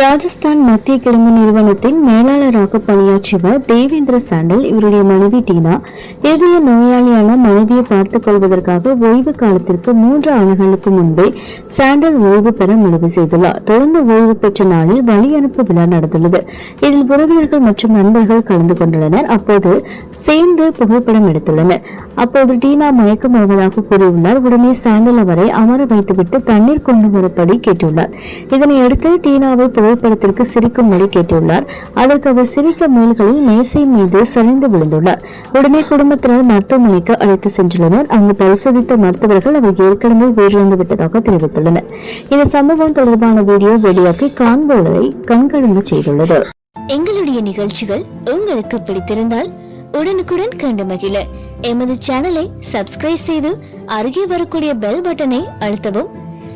ராஜஸ்தான் மத்திய கிழங்கு நிறுவனத்தின் மேலாளராக பணியாற்றியவர் தேவேந்திர சாண்டல் இவருடைய மனைவி டீனா இதய நோயாளியான மனைவியை பார்த்துக் கொள்வதற்காக ஓய்வு காலத்திற்கு மூன்று ஆண்டுகளுக்கு முன்பே சாண்டல் ஓய்வு பெற முடிவு செய்துள்ளார். தொடர்ந்து ஓய்வு பெற்ற நாளில் வழி அனுப்பு விழா நடந்துள்ளது. இதில் உறவினர்கள் மற்றும் நண்பர்கள் கலந்து கொண்டுள்ளனர். அப்போது சேர்ந்து புகைப்படம் எடுத்துள்ளனர். அப்போது டீனா மயக்கம் வருவதாக கூறியுள்ளார். உடனே சாண்டல் அவரை அமர வைத்துவிட்டு தண்ணீர் கொண்டு வரும்படி கேட்டுள்ளார். இதனையடுத்து டீனாவை புகைப்படத்திற்கு சிரிக்கும்படி கேட்டுள்ளார் அதற்கு அவர் சிரிக்க முயல்களில் மேசை மீது சரிந்து விழுந்துள்ளார். உடனே குடும்பத்தினர் மருத்துவமனைக்கு அழைத்து சென்றுள்ளனர். அங்கு பரிசோதித்த மருத்துவர்கள் அவர் ஏற்கனவே உயிரிழந்து விட்டதாக தெரிவித்துள்ளனர். இந்த சம்பவம் தொடர்பான வீடியோ வெளியாக்கி காண்பவர்களை கண்கலங்க செய்துள்ளது. எங்களுடைய நிகழ்ச்சிகள் உங்களுக்கு பிடித்திருந்தால் உடனுக்குடன் கண்டு மகிழ. எமது சேனலை சப்ஸ்கிரைப் செய்து அருகே வரக்கூடிய பெல் பட்டனை அழுத்தவும்.